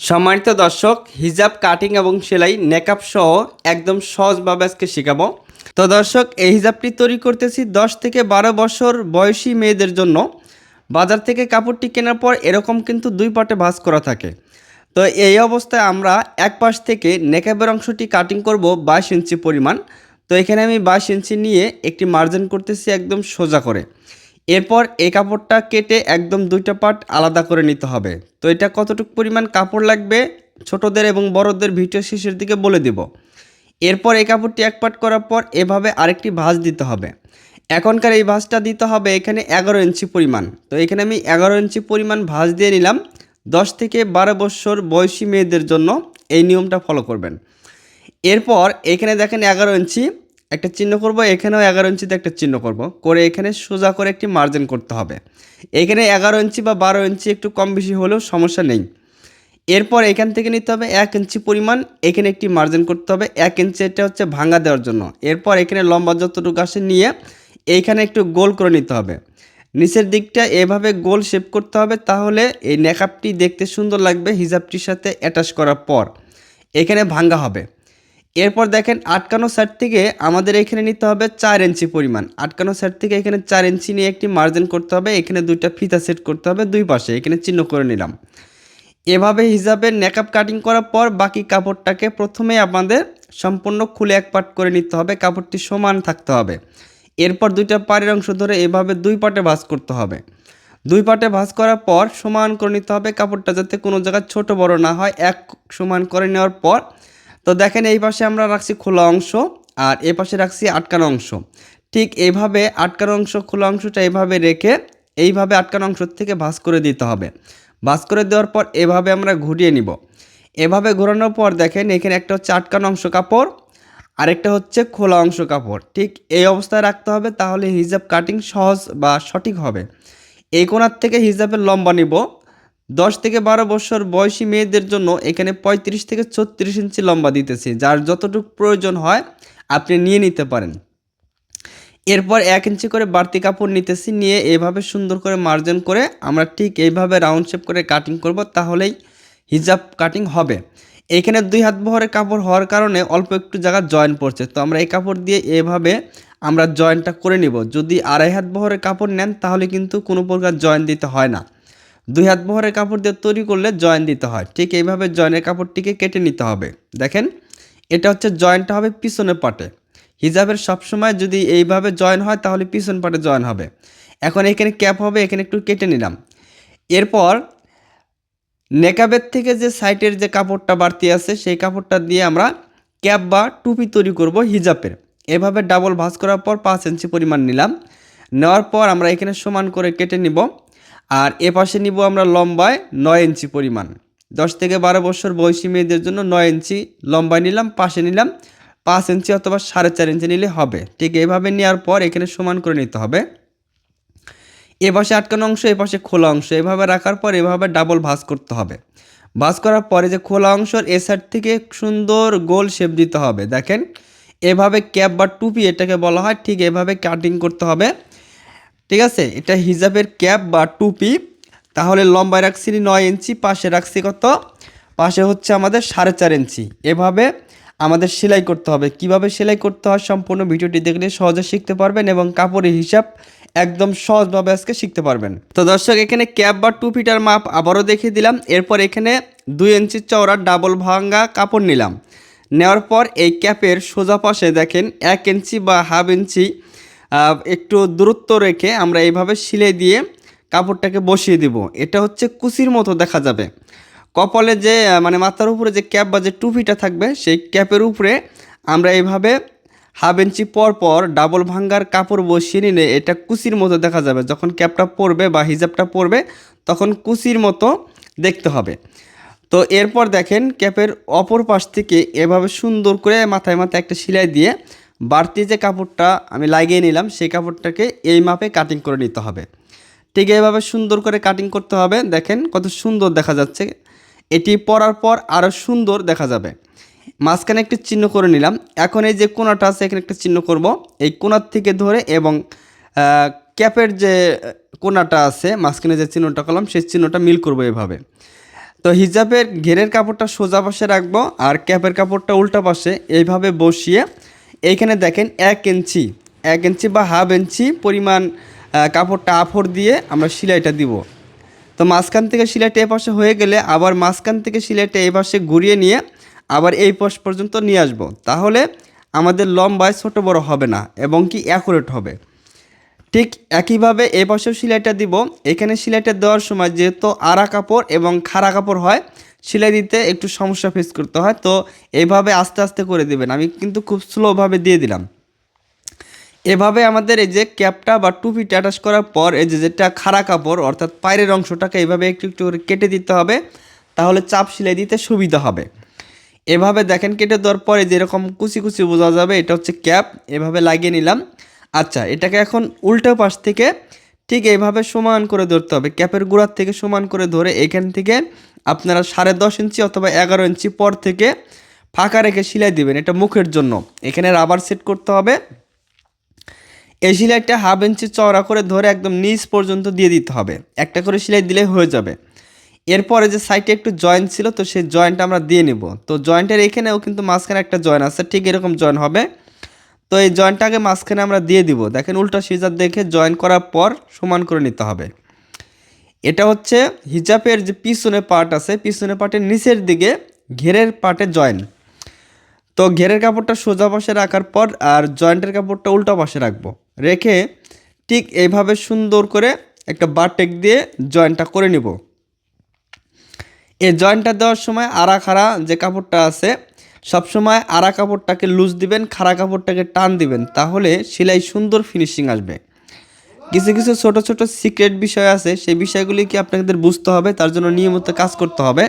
সম্মানিত দর্শক, হিজাব, কাটিং এবং সেলাই নেকআপ সহ একদম সহজভাবে আজকে শেখাবো। তো দর্শক, এই হিজাবটি তৈরি করতেছি দশ থেকে বারো বছর বয়সী মেয়েদের জন্য। বাজার থেকে কাপড়টি কেনার পর এরকম কিন্তু দুই পাটে ভাঁজ করা থাকে। তো এই অবস্থায় আমরা এক পাশ থেকে নেকাবের অংশটি কাটিং করব বাইশ ইঞ্চি পরিমাণ। তো এখানে আমি বাইশ ইঞ্চি নিয়ে একটি মার্জিন করতেছি একদম সোজা করে। এরপর এই কাপড়টা কেটে একদম দুইটা পার্ট আলাদা করে নিতে হবে। তো এটা কতটুকু পরিমাণ কাপড় লাগবে? ছোটদের এবং বড়দের ভিডিও শেষের দিকে বলে দিব। এরপর এই কাপড়টি এক পার্ট করার পর এভাবে আরেকটি ভাঁজ দিতে হবে। এখনকার এই ভাঁজটা দিতে হবে এখানে এগারো ইঞ্চি পরিমাণ। তো এখানে আমি এগারো ইঞ্চি পরিমাণ ভাঁজ দিয়ে নিলাম। দশ থেকে বারো বছর বয়সী মেয়েদের জন্য এই নিয়মটা ফলো করবেন। এরপর এখানে দেখেন এগারো ইঞ্চি। একটা চিহ্ন করব, এখানেও এগারো ইঞ্চিতে একটা চিহ্ন করব। করে এখানে সোজা করে একটি মার্জিন করতে হবে। এখানে এগারো ইঞ্চি বা বারো ইঞ্চি একটু কম বেশি হলেও সমস্যা নেই। এরপর এখান থেকে নিতে হবে এক ইঞ্চি পরিমাণ, এখানে একটি মার্জিন করতে হবে। এক ইঞ্চি এটা হচ্ছে ভাঙা দেওয়ার জন্য। এরপর এখানে লম্বা যতটুকু আসে নিয়ে এইখানে একটু গোল করে নিতে হবে। নিচের দিকটা এভাবে গোল শেপ করতে হবে তাহলে এই নেকআপটি দেখতে সুন্দর লাগবে, হিজাবটির সাথে অ্যাটাচ করার পর। এখানে ভাঙ্গা হবে। এরপর দেখেন আটকানো সাইড থেকে আমাদের এখানে নিতে হবে চার ইঞ্চি পরিমাণ। আটকানো সাইড থেকে এখানে চার ইঞ্চি নিয়ে একটি মার্জিন করতে হবে, এখানে দুইটা ফিতা সেট করতে হবে, দুই পাশে, এখানে চিহ্ন করে নিলাম। এভাবে হিসাবে নেকআপ কাটিং করার পর বাকি কাপড়টাকে প্রথমে আমাদের সম্পূর্ণ খুলে এক পাট করে নিতে হবে, কাপড়টি সমান থাকতে হবে। এরপর দুইটা পাড়ের অংশ ধরে এভাবে দুই পাটে ভাঁজ করতে হবে। দুই পাটে ভাঁজ করার পর সমান করে নিতে হবে, কাপড়টা যাতে কোনো জায়গায় ছোট বড় না হয়, এক সমান করে নেওয়ার পর তো দেখেন এই পাশে আমরা রাখছি খোলা অংশ আর এ পাশে রাখছি আটকানো অংশ। ঠিক এইভাবে আটকানো অংশ, খোলা অংশটা এভাবে রেখে এইভাবে আটকানো অংশ থেকে ভাঁজ করে দিতে হবে। ভাঁজ করে দেওয়ার পর এভাবে আমরা ঘুরিয়ে নিব। এভাবে ঘোরানোর পর দেখেন এখানে একটা হচ্ছে আটকানো অংশ কাপড়, আরেকটা হচ্ছে খোলা অংশ কাপড়। ঠিক এই অবস্থায় রাখতে হবে তাহলে হিজাব কাটিং সহজ বা সঠিক হবে। এই কোণার থেকে হিজাবের লম্বা নিব। দশ থেকে বারো বছর বয়সী মেয়েদের জন্য এখানে পঁয়ত্রিশ থেকে ছত্রিশ ইঞ্চি লম্বা দিতেছি, যার যতটুকু প্রয়োজন হয় আপনি নিয়ে নিতে পারেন। এরপর এক ইঞ্চি করে বাড়তি কাপড় নিতেছি, নিয়ে এভাবে সুন্দর করে মার্জিন করে আমরা ঠিক এইভাবে রাউন্ড শেপ করে কাটিং করব, তাহলেই হিজাব কাটিং হবে। এখানে দুই হাত বহরের কাপড় হওয়ার কারণে অল্প একটু জায়গা জয়েন পড়ছে, তো আমরা এই কাপড় দিয়ে এভাবে আমরা জয়েনটা করে নিব। যদি আড়াই হাত বহরের কাপড় নেন, তাহলে কিন্তু কোনো প্রকার জয়েন দিতে হয় না। দুই হাত বহরের কাপড় দিয়ে তৈরি করলে জয়েন দিতে হয়। ঠিক এইভাবে জয়েনের কাপড়টিকে কেটে নিতে হবে। দেখেন, এটা হচ্ছে জয়েনটা হবে পিছনের পাটে। হিজাবের সবসময় যদি এইভাবে জয়েন হয়, তাহলে পিছন পাটে জয়েন হবে। এখন এখানে ক্যাপ হবে, এখানে একটু কেটে নিলাম। এরপর নেকাবের থেকে যে সাইটের যে কাপড়টা বাড়তি আছে, সেই কাপড়টা দিয়ে আমরা ক্যাপ বা টুপি তৈরি করব হিজাবের। এভাবে ডাবল ভাঁজ করার পর পাঁচ ইঞ্চি পরিমাণ নিলাম। নেওয়ার পর আমরা এখানে সমান করে কেটে নিব। আর এ পাশে নিব আমরা লম্বায় নয় ইঞ্চি পরিমাণ। দশ থেকে বারো বছর বয়সী মেয়েদের জন্য নয় ইঞ্চি লম্বায় নিলাম, পাশে নিলাম। পাঁচ ইঞ্চি অথবা সাড়ে চার ইঞ্চি নিলে হবে। ঠিক এইভাবে নেওয়ার পর এখানে সমান করে নিতে হবে। এ পাশে আটকানো অংশ, এ পাশে খোলা অংশ। এভাবে রাখার পর এভাবে ডাবল ভাঁজ করতে হবে। ভাঁজ করার পরে যে খোলা অংশর এ সাইড থেকে সুন্দর গোল শেপ দিতে হবে। দেখেন, এভাবে ক্যাপ বা টুপি এটাকে বলা হয়, ঠিক এভাবে কাটিং করতে হবে। ঠিক আছে? এটা হিজাবের ক্যাপ বা টুপি। তাহলে লম্বায় রাখছি নয় ইঞ্চি, পাশে রাখছি কত? পাশে হচ্ছে আমাদের সাড়ে চার ইঞ্চি। এভাবে আমাদের সেলাই করতে হবে। কীভাবে সেলাই করতে হয় সম্পূর্ণ ভিডিওটি দেখলে সহজে শিখতে পারবেন এবং কাপড়ের হিসাব একদম সহজভাবে আজকে শিখতে পারবেন। তো দর্শক, এখানে ক্যাপ বা টুপিটার মাপ আবারও দেখিয়ে দিলাম। এরপর এখানে দুই ইঞ্চি চওড়া ডাবল ভাঙ্গা কাপড় নিলাম। নেওয়ার পর এই ক্যাপের সোজা পাশে দেখেন এক ইঞ্চি বা হাফ ইঞ্চি একটু দূরত্ব রেখে আমরা এইভাবে সিলাই দিয়ে কাপড়টাকে বসিয়ে দিব। এটা হচ্ছে কুচির মতো দেখা যাবে। কপালে যে মানে মাথার উপরে যে ক্যাপ বা যে টুপিটা থাকবে, সেই ক্যাপের উপরে আমরা এইভাবে হাফ ইঞ্চি পর পর ডাবল ভাঙ্গার কাপড় বসিয়ে নিলে এটা কুচির মতো দেখা যাবে। যখন ক্যাপটা পরবে বা হিজাবটা পরবে, তখন কুচির মতো দেখতে হবে। তো এরপর দেখেন ক্যাপের অপর পাশ থেকে এভাবে সুন্দর করে মাথায় মাথায় একটা সেলাই দিয়ে বাড়তি যে কাপড়টা আমি লাগিয়ে নিলাম, সেই কাপড়টাকে এই মাপে কাটিং করে নিতে হবে। ঠিক এইভাবে সুন্দর করে কাটিং করতে হবে। দেখেন কত সুন্দর দেখা যাচ্ছে। এটি পরার পর আরও সুন্দর দেখা যাবে। মাঝখানে একটি চিহ্ন করে নিলাম। এখন এই যে কোনাটা আছে, এখানে একটা চিহ্ন করব। এই কোনার থেকে ধরে এবং ক্যাপের যে কোনাটা আছে, মাঝখানে যে চিহ্নটা করলাম, সেই চিহ্নটা মিল করব এভাবে তো হিজাবের ঘেরের কাপড়টা সোজা পাশে রাখব আর ক্যাপের কাপড়টা উল্টা পাশে এইভাবে বসিয়ে এইখানে দেখেন এক ইঞ্চি এক ইঞ্চি বা হাফ ইঞ্চি পরিমাণ কাপড়টা আফর দিয়ে আমরা সেলাইটা দিব। তো মাঝখান থেকে সিলাইটা এ পাশে হয়ে গেলে আবার মাঝখান থেকে সিলাইটা এই পাশে ঘুরিয়ে নিয়ে আবার এই পাশ পর্যন্ত নিয়ে আসব। তাহলে আমাদের লম্বায় ছোট বড় হবে না এবং কি অ্যাকুরেট হবে। ঠিক একইভাবে এই পাশেও সেলাইটা দিব। এখানে সেলাইটা দেওয়ার সময় যেহেতু আড়া কাপড় এবং খাড়া কাপড় হয় সেলাই দিতে একটু সমস্যা ফেস করতে হয়। তো এইভাবে আস্তে আস্তে করে দেবেন। আমি কিন্তু খুব স্লোভাবে দিয়ে দিলাম। এভাবে আমাদের এই যে ক্যাপটা বা টুপিটা অ্যাটাচ করার পর এই যে যেটা খাড়া কাপড়, অর্থাৎ পায়ের অংশটাকে এইভাবে একটু একটু করে কেটে দিতে হবে। তাহলে চাপ সেলাই দিতে সুবিধা হবে। এভাবে দেখেন কেটে দেওয়ার পরে যেরকম কুচি কুচি বোঝা যাবে। এটা হচ্ছে ক্যাপ। এভাবে লাগিয়ে নিলাম। আচ্ছা এটাকে এখন উল্টো পাশ থেকে ঠিক এইভাবে সমান করে ধরতে হবে। ক্যাপের গোড়ার থেকে সমান করে ধরে এখান থেকে আপনারা সাড়ে দশ ইঞ্চি অথবা এগারো ইঞ্চি পর থেকে ফাঁকা রেখে সেলাই দিবেন এটা মুখের জন্য। এখানে রাবার সেট করতে হবে। এই সেলাইটা হাফ ইঞ্চি চওড়া করে ধরে একদম নিচ পর্যন্ত দিয়ে দিতে হবে। একটা করে সিলাই দিলে হয়ে যাবে। এরপরে যে সাইডে একটু জয়েন্ট ছিল তো সেই জয়েন্টটা আমরা দিয়ে নিব। তো জয়েন্টের এখানেও কিন্তু মাঝখানে একটা জয়েন্ট আছে, ঠিক এরকম জয়েন্ট হবে। তো এই জয়েন্টটাকে মাঝখানে আমরা দিয়ে দিব। দেখেন উল্টা সিজার দেখে জয়েন করার পর সমান করে নিতে হবে। এটা হচ্ছে হিজাবের যে পিছনে পার্ট আছে, পিছনে পার্টের নিচের দিকে ঘেরের পার্টে জয়েন তো ঘেরের কাপড়টা সোজা পাশে রাখার পর আর জয়েন্টের কাপড়টা উল্টা পাশে রাখব। রেখে ঠিক এইভাবে সুন্দর করে একটা বারটেক দিয়ে জয়েন্টটা করে নিব। এই জয়েন্টটা দেওয়ার সময় আড়া খাড়া যে কাপড়টা আছে সবসময় আড়া কাপড়টাকে লুজ দিবেন, খাড়া কাপড়টাকে টান দিবেন, তাহলে সেলাই সুন্দর ফিনিশিং আসবে। কিছু কিছু ছোট ছোট সিক্রেট বিষয় আছে, সেই বিষয়গুলি কি আপনাদের বুঝতে হবে, তার জন্য নিয়মিত কাজ করতে হবে।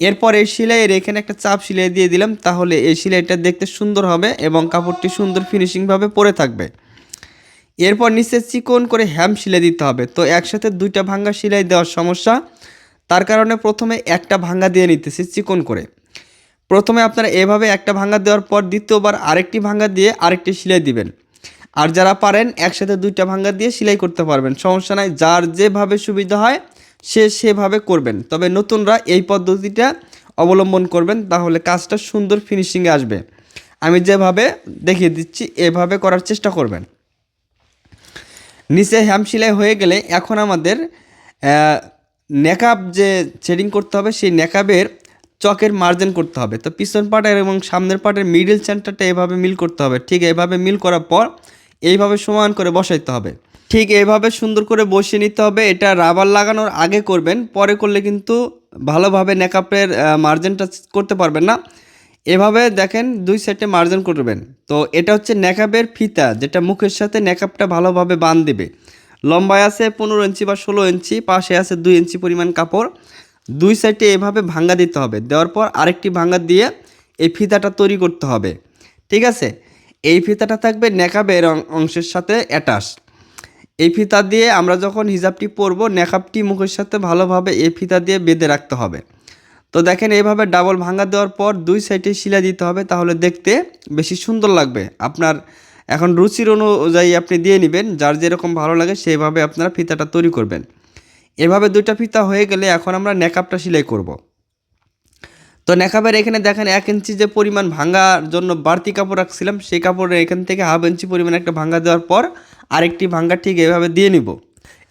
এরপর এই সেলাইয়ের এখানে একটা চাপ সেলাই দিয়ে দিলাম, তাহলে এই সেলাইটা দেখতে সুন্দর হবে এবং কাপড়টি সুন্দর ফিনিশিংভাবে পরে থাকবে। এরপর নিচে চিকন করে হ্যাম সেলাই দিতে হবে, তো একসাথে দুইটা ভাঙ্গা সেলাই দেওয়ার সমস্যা। তার কারণে প্রথমে একটা ভাঙ্গা দিয়ে নিতেছি চিকন করে। প্রথমে আপনারা এভাবে একটা ভাঙ্গা দেওয়ার পর দ্বিতীয়বার আরেকটি ভাঙ্গা দিয়ে আরেকটি সেলাই দিবেন। আর যারা পারেন, একসাথে দুইটা ভাঙ্গা দিয়ে সেলাই করতে পারবেন। সমস্যা নাই, যার যেভাবে সুবিধা হয়, সে সেভাবে করবেন। তবে নতুনরা এই পদ্ধতিটা অবলম্বন করবেন, তাহলে কাজটা সুন্দর ফিনিশিংয়ে আসবে। আমি যেভাবে দেখিয়ে দিচ্ছি, এভাবে করার চেষ্টা করবেন। নিচে হ্যাম সেলাই হয়ে গেলে এখন আমাদের নেকাব যে শেডিং করতে হবে, সেই নেকাবের চকের মার্জিন করতে হবে। তো পিছন পাটের এবং সামনের পাটের মিডিল সেন্টারটা এভাবে মিল করতে হবে। ঠিক এভাবে মিল করার পর এইভাবে সমান করে বসাইতে হবে। ঠিক এভাবে সুন্দর করে বসিয়ে নিতে হবে। এটা রাবার লাগানোর আগে করবেন, পরে করলে কিন্তু ভালোভাবে নেকআপের মার্জিনটা করতে পারবেন না। এভাবে দেখেন দুই সাইডে মার্জিন করবেন। তো এটা হচ্ছে নেকাবের ফিতা, যেটা মুখের সাথে নেকআপটা ভালোভাবে বান দেবে। লম্বায় আছে পনেরো ইঞ্চি বা ষোলো ইঞ্চি পাশে আছে দুই ইঞ্চি পরিমাণ কাপড়। দুই সাইডে এভাবে ভাঙ্গা দিতে হবে। দেওয়ার পর আরেকটি ভাঙ্গা দিয়ে এই ফিতাটা তৈরি করতে হবে। ঠিক আছে? এই ফিতাটা থাকবে নেকাবের অংশের সাথে অ্যাটাচ। এই ফিতা দিয়ে আমরা যখন হিজাবটি পরব, নেকাবটি মুখের সাথে ভালোভাবে এই ফিতা দিয়ে বেঁধে রাখতে হবে। তো দেখেন এইভাবে ডাবল ভাঙ্গা দেওয়ার পর দুই সাইডে শিলা দিতে হবে, তাহলে দেখতে বেশি সুন্দর লাগবে। আপনার এখন রুচির অনুযায়ী আপনি দিয়ে নেবেন, যার যেরকম ভালো লাগে সেইভাবে আপনারা ফিতাটা তৈরি করবেন। এভাবে দুইটা ফিতা হয়ে গেলে এখন আমরা নেকাবটা সেলাই করব। তো নেকাবের এখানে দেখেন এক ইঞ্চি যে পরিমাণ ভাঙার জন্য বাড়তি কাপড় রাখছিলাম, সেই কাপড়ের এখান থেকে হাফ ইঞ্চি পরিমাণ একটা ভাঙা দেওয়ার পর আরেকটি ভাঙা ঠিক এভাবে দিয়ে নিব।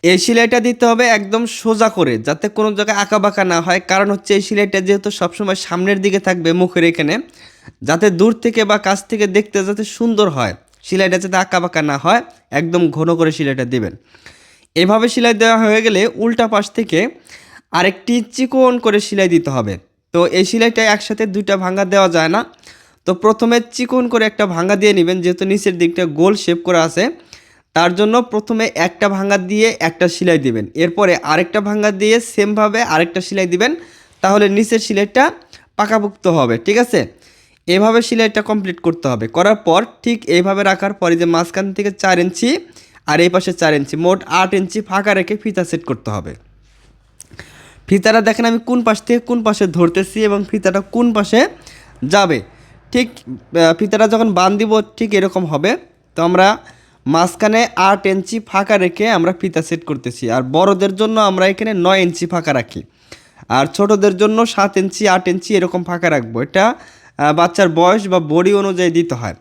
এই সেলাইটা দিতে হবে একদম সোজা করে, যাতে কোনো জায়গায় আঁকা বাঁকা না হয়। কারণ হচ্ছে এই সেলাইটা যেহেতু সবসময় সামনের দিকে থাকবে মুখের এখানে, যাতে দূর থেকে বা কাছ থেকে দেখতে যাতে সুন্দর হয়। সেলাইটা যাতে আঁকা বাঁকা না হয়, একদম ঘন করে সেলাইটা দেবেন। এভাবে সেলাই দেওয়া হয়ে গেলে উল্টা পাশ থেকে আরেকটি চিকন করে সেলাই দিতে হবে। তো এই সেলাইটা একসাথে দুইটা ভাঙা দেওয়া যায় না। তো প্রথমে চিকন করে একটা ভাঙা দিয়ে নেবেন, যেহেতু নিচের দিকটা গোল শেপ করা আছে। তার জন্য প্রথমে একটা ভাঙা দিয়ে একটা সেলাই দিবেন। এরপরে আরেকটা ভাঙা দিয়ে সেমভাবে আরেকটা সেলাই দিবেন। তাহলে নিচের সেলাইটা পাকাপুক্ত হবে, ঠিক আছে? এভাবে সেলাইটা কমপ্লিট করতে হবে। করার পর ঠিক এইভাবে রাখার পরে যে মাঝখান থেকে চার ইঞ্চি আর এই পাশে চার ইঞ্চি, মোট আট ইঞ্চি ফাঁকা রেখে ফিতা সেট করতে হবে। ফিতাটা দেখেন আমি কোন পাশ থেকে কোন পাশে ধরতেছি এবং ফিতাটা কোন পাশে যাবে। ঠিক ফিতাটা যখন বান দিব ঠিক এরকম হবে। তো আমরা মাঝখানে আট ইঞ্চি ফাঁকা রেখে আমরা ফিতা সেট করতেছি। আর বড়দের জন্য আমরা এখানে নয় ইঞ্চি ফাঁকা রাখি। আর ছোটদের জন্য সাত ইঞ্চি, আট ইঞ্চি এরকম ফাঁকা রাখব। এটা বাচ্চার বয়স বা বডি অনুযায়ী দিতে হয়।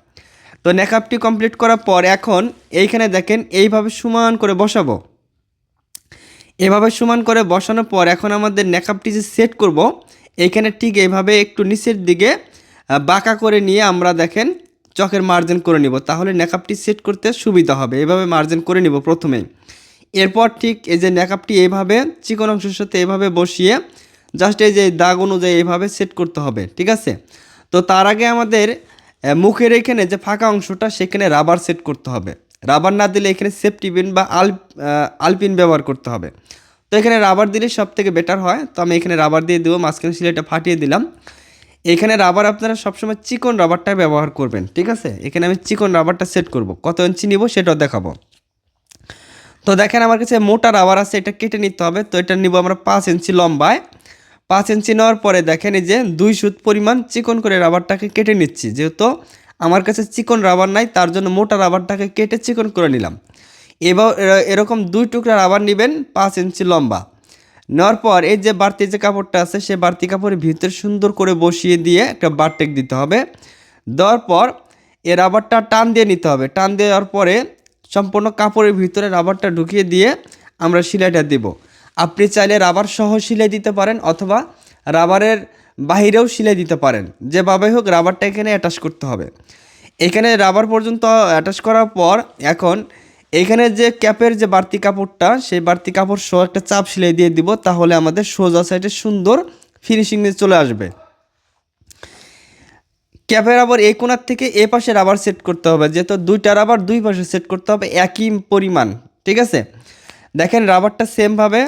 তো নেকআপটি কমপ্লিট করার পর এখন এইখানে দেখেন এইভাবে সমান করে বসাবো। এভাবে সমান করে বসানোর পর এখন আমাদের নেকআপটি যে সেট করব, এইখানে ঠিক এইভাবে একটু নিচের দিকে বাঁকা করে নিয়ে আমরা দেখেন চকের মার্জিন করে নিব। তাহলে নেকআপটি সেট করতে সুবিধা হবে। এভাবে মার্জিন করে নিব প্রথমেই এরপর ঠিক এই যে নেকআপটি এইভাবে চিকন অংশের সাথে এভাবে বসিয়ে জাস্ট এই যে দাগ অনুযায়ী এইভাবে সেট করতে হবে। ঠিক আছে? তো তার আগে আমাদের মুখের এখানে যে ফাঁকা অংশটা, সেখানে রাবার সেট করতে হবে। রাবার না দিলে এখানে সেফটি পিন বা আল আলপিন ব্যবহার করতে হবে। তো এখানে রাবার দিলে সব থেকে বেটার হয়। তো আমি এখানে রাবার দিয়ে দেবো, মাঝখানে সিলাইটা ফাটিয়ে দিলাম। এখানে রাবার আপনারা সবসময় চিকন রাবারটা ব্যবহার করবেন, ঠিক আছে? এখানে আমি চিকন রাবারটা সেট করব। কত ইঞ্চি নিব সেটাও দেখাবো। তো দেখেন আমার কাছে মোটা রাবার আছে, এটা কেটে নিতে হবে। তো এটা নিব আমরা পাঁচ ইঞ্চি লম্বায়। পাঁচ ইঞ্চি নেওয়ার পরে দেখেন এই যে দুই সুত পরিমাণ চিকন করে রাবারটাকে কেটে নিচ্ছি। যেহেতু আমার কাছে চিকন রাবার নাই, তার জন্য মোটা রাবারটাকে কেটে চিকন করে নিলাম। এবার এর- এরকম দুই টুকরা রাবার নেবেন, পাঁচ ইঞ্চি লম্বা। নেওয়ার পর এই যে বাড়তি যে কাপড়টা আছে, সে বাড়তি কাপড়ের ভিতরে সুন্দর করে বসিয়ে দিয়ে একটা বারটেক দিতে হবে। দেওয়ার পর এ রাবারটা টান দিয়ে নিতে হবে। টান দেওয়ার পরে সম্পূর্ণ কাপড়ের ভিতরে রাবারটা ঢুকিয়ে দিয়ে আমরা সেলাইটা দেব। আপনি চাইলে রাবার সহ সিলাই দিতে পারেন অথবা রাবারের বাহিরেও সিলাই দিতে পারেন। যেভাবে হোক রাবারটা এখানে অ্যাটাচ করতে হবে। এখানে রাবার পর্যন্ত অ্যাটাচ করার পর এখন এখানে যে ক্যাপের যে বাড়তি কাপড়টা, সেই বাড়তি কাপড় সহ একটা চাপ সিলাই দিয়ে দিব তাহলে আমাদের সোজা সাইডে সুন্দর ফিনিশিং চলে আসবে। ক্যাপের আবার এই কোণার থেকে এ পাশে রাবার সেট করতে হবে। যেহেতু দুইটা রাবার দুই পাশে সেট করতে হবে একই পরিমাণ, ঠিক আছে? দেখেন রাবারটা সেমভাবে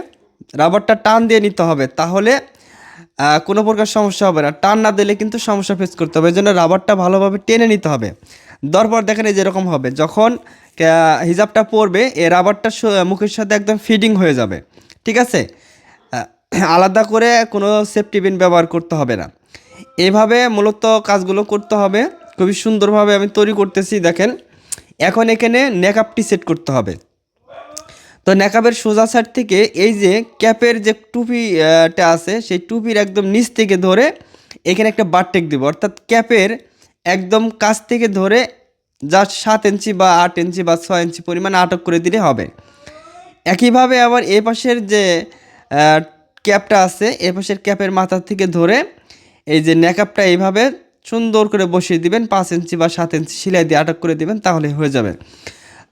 রাবারটা টান দিয়ে নিতে হবে, তাহলে কোনো প্রকার সমস্যা হবে না। টান না দিলে কিন্তু সমস্যা ফেস করতে হবে এই জন্য রাবারটা ভালোভাবে টেনে নিতে হবে। দরপর দেখেন এই যেরকম হবে, যখন হিজাবটা পরবে এ রাবারটা মুখের সাথে একদম ফিডিং হয়ে যাবে, ঠিক আছে? আলাদা করে কোনো সেফটি পিন ব্যবহার করতে হবে না। এভাবে মূলত কাজগুলো করতে হবে, খুবই সুন্দরভাবে আমি তৈরি করতেছি, দেখেন। এখন এখানে নেকআপটি সেট করতে হবে। তো নেকাবের সোজা সাইড থেকে এই যে ক্যাপের যে টুপিটা আছে, সেই টুপির একদম নিচ থেকে ধরে এখানে একটা বারটেক দেবো। অর্থাৎ ক্যাপের একদম কাছ থেকে ধরে জাস্ট সাত ইঞ্চি বা আট ইঞ্চি বা ছয় ইঞ্চি পরিমাণ আটক করে দিলে হবে। একইভাবে আবার এ পাশের যে ক্যাপটা আছে, এ পাশের ক্যাপের মাথা থেকে ধরে এই যে নেকআপটা এইভাবে সুন্দর করে বসিয়ে দিবেন, পাঁচ ইঞ্চি বা সাত ইঞ্চি সেলাই দিয়ে আটক করে দিবেন, তাহলে হয়ে যাবে।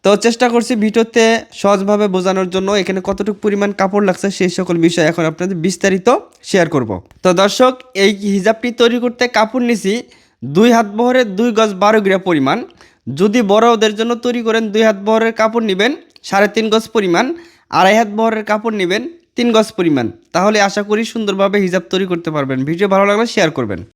তো চেষ্টা করছি ভিডিওতে সহজভাবে বোঝানোর জন্য এখানে কতটুকু পরিমাণ কাপড় লাগছে সেই সকল বিষয় এখন আপনাদের বিস্তারিত শেয়ার করব। তো দর্শক, এই হিজাবটি তৈরি করতে কাপড় নিছি দুই হাত বহরের দুই গজ বারো গ্রা পরিমাণ। যদি বড়দের জন্য তৈরি করেন দুই হাত বহরের কাপড় নেবেন সাড়ে তিন গজ পরিমাণ, আড়াই হাত বহরের কাপড় নেবেন তিন গজ পরিমাণ। তাহলে আশা করি সুন্দরভাবে হিজাব তৈরি করতে পারবেন। ভিডিও ভালো লাগলে শেয়ার করবেন।